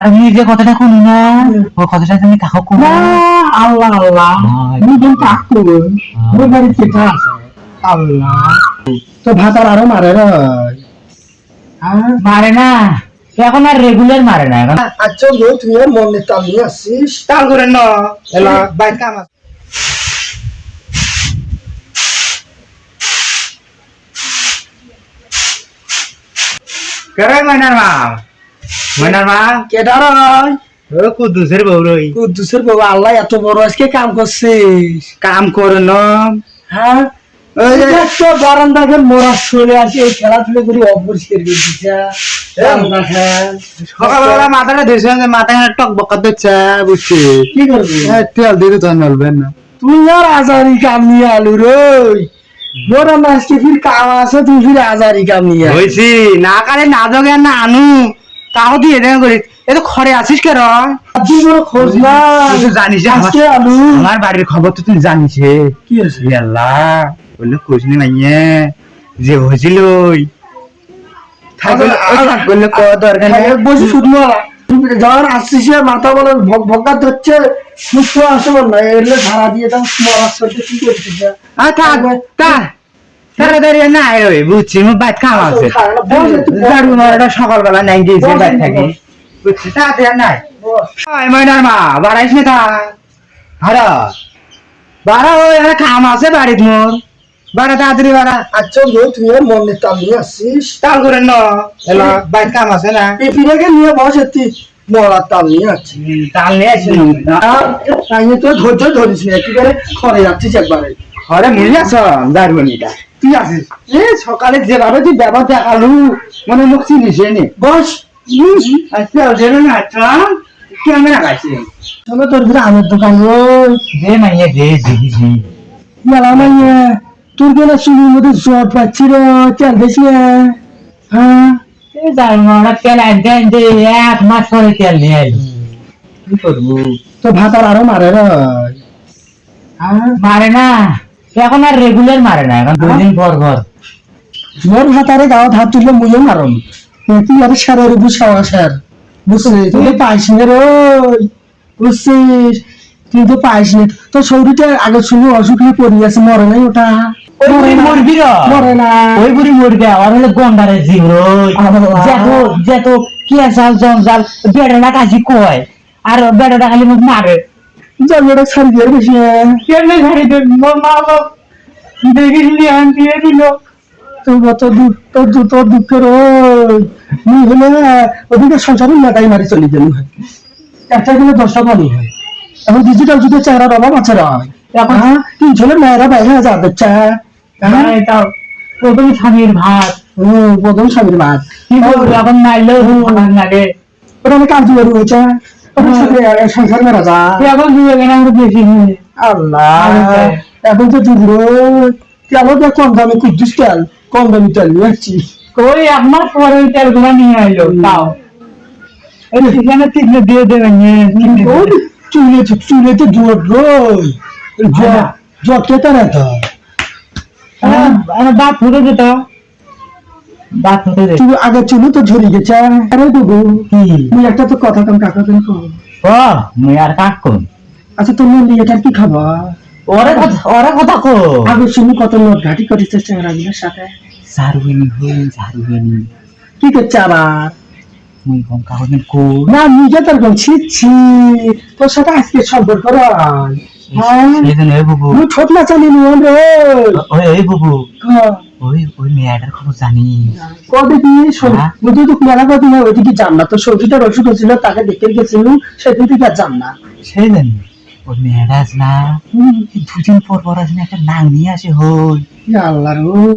আমি যে কথাটা শুনি না ওই কথাটা তুমি কাকু কো না। আল্লাহ আল্লাহ দুজন কাকু ওই বাড়ি কেটা আছে? আল্লাহ। তো ভাতার আরও মারে রে হ্যাঁ? মারে না। এখন আর রেগুলার মারে না এখন। আচ্ছা লো তুই মনে তাল নিয়ে আসছিস তাল করে ন। এলা। বাইর কাম আছে। করে ময়নার মা ময়নার মা কেটা রয়? ও কুদ্দুসের বউ রই। কুদ্দুসের বাবা আল্লাহ এত বড় আজকে কাম করছিস? কাম করে ন হ্যাঁ তো বারান্দাকে মোরা চলে আসি এই খেলাধুলা করে অপরিষ্কার করে দিচ্ছে সকালবেলা মাথাটা ধুয়েছিলাম মাথায় টক বকা দিচ্ছে বুঝছি। কি করবি? তেল দিয়ে তো নলবেন না। তুই আর আজারি কাম নিয়ে আলু রে মোরা আজকে ফির কাম আছে তুই ফির আজারি কাম নিয়ে হয়েছি না কালে না জগে না আনু। তাও দিয়ে দেন করি। এ তো ঘরে আছিস কেন? খোঁজ না জানিস আমার- আলু। আমার বাড়ির খবর তো তুই জানিস কি আছে আল্লাহ বলল কোচনি মাইয়ে যে হয়েছিল যখন আসছিস মাথা বলে ভগা ধরছে সুস্থ আসে বল না এলে ধারা দিয়ে দাও মরার চলতে কি করছিস তাড়াতাড়ি না ওই বুঝছি বাইক কাম আছে। ঝাড়ু মারাটা সকালবেলা নাই গিয়েছে বাইক থাকি বুঝছি তাড়াতাড়ি নাই। ময়নার মা বাড়াইস না তা। হারা বাড়া ওই একটা কাম আছে বাড়িত মোর বাড়া তাড়াতাড়ি বাড়া আচ্ছা তুই মনে তাল নিয়ে আসছিস তাল করে ন। এলা বাইক কাম আছে না। পিপিটাকে নিয়ে বসে তুই মরার তাল নিয়ে আসছি তাল নিয়ে তাই তো ধৈর্য ধরিস না একেবারে খরে যাচ্ছিস একবারে। ঘরে মরে আছ দারুণিটা তুই আসিস এ সকালে যেভাবে তুই ব্যবহার দেখালু মনে মুখ চিনিস নে। বস আচ্ছা ওদের না আচ্ছা। ক্যামেরা গাইছে চলো তোর ভিতরে আমের দোকান ওই দে মাইয়া দে দেখি মেলা মাইয়া তোর কেন চুরির মধ্যে জট পাচ্ছি রে তেল বেশি হ্যাঁ? যার মারা তেল আনতে আনতে এক মাস পরে তেল নিয়ে আইলো। কি করব? তো ভাতার আরও মারে রে। হ্যাঁ? মারে না। এখন আর রেগুলার মারে না এখন দুই দিন পর পর মোর ভাতারে গাওয়া হাত তুললে মুইও মারম। তুই আর সারের বুঝাও স্যার বুঝছিস তুই তো পাইস না রে ওই। বুঝছিস তুই তো পাইস না। তো শরীরটা আগে শুনে অসুখ নিয়ে পড়ে আছে মরে নাই ওটা। ওই বুড়ি মরবি র। মরে না ওই বুড়ি মরবে আর বেড়াটা খালি মারে। জন্মটা ছাড়ি দিয়ে বেশি কেমনে ছাড়ি দেন মা বাপ দেখি লিয়ান দিয়ে দিল। তোর কত দুঃখ তোর দুঃখের মুই হলে ওদিকে সংসারে মারি চলে গেল। একটা দিনে দশটা হয়। এখন ডিজিটাল যুগের চেহারার অভাব আছে রা এখন হ্যাঁ? তিন ছেলে মেয়েরা বাইরে যা দিচ্ছে হ্যাঁ? তাও প্রথম স্বামীর ভাত। হুম প্রথম স্বামীর মাছ কি বলব? এখন মারলেও ভালো লাগে ওরা অনেক কাজ করে রয়েছে সংসার মেরা যা। এখন আমরা বেশি আল্লাহ। এখন তো তো কম দামে কুদ্দুস তেল কম দামি তেল নিয়ে আপনার পরে ওই তেলগুলো নিয়ে আইলো তাও। এই সেখানে তিনটে দিয়ে দেবেন চুলে চুলে তো জোট রই হ্যাঁ। জট কে তারা তো দাঁত ফুটে যেত চুল আগে চুলে তো ঝরে গেছে আরে কি তুই একটা তো কথা কম কাকা তুমি কম ও মুই আর কাক কোন আচ্ছা মন দিয়ে এটা কি খাবা ওরে কথা ওরে কথা কো আগে শুনি কত নোট ঘাটি করিস চেহারাগুলোর সাথে সারুইনি হই সারুইনি কি করছে আবার মুই কম কাগজ কো না নিজে তোর কম ছি ছি তোর সাথে আজকে সম্পর্ক রায় হ্যাঁ এই জন্য বুবু তুই ছোট না চালি নিয়ম রে ওই বুবু হ্যাঁ। ওই ওই মেয়েটার খবর জানি কবে কি শোনা বুঝলি তো মেলা কদিন হয় ওইদিকে যান না তো সবজিটার অসুখ হয়েছিল তাকে দেখতে গেছিল সেদিন থেকে আর যান না সেই ওই মেয়েটা আস না দুদিন পর পর আসলে একটা নাং নিয়ে আসে হই আল্লাহ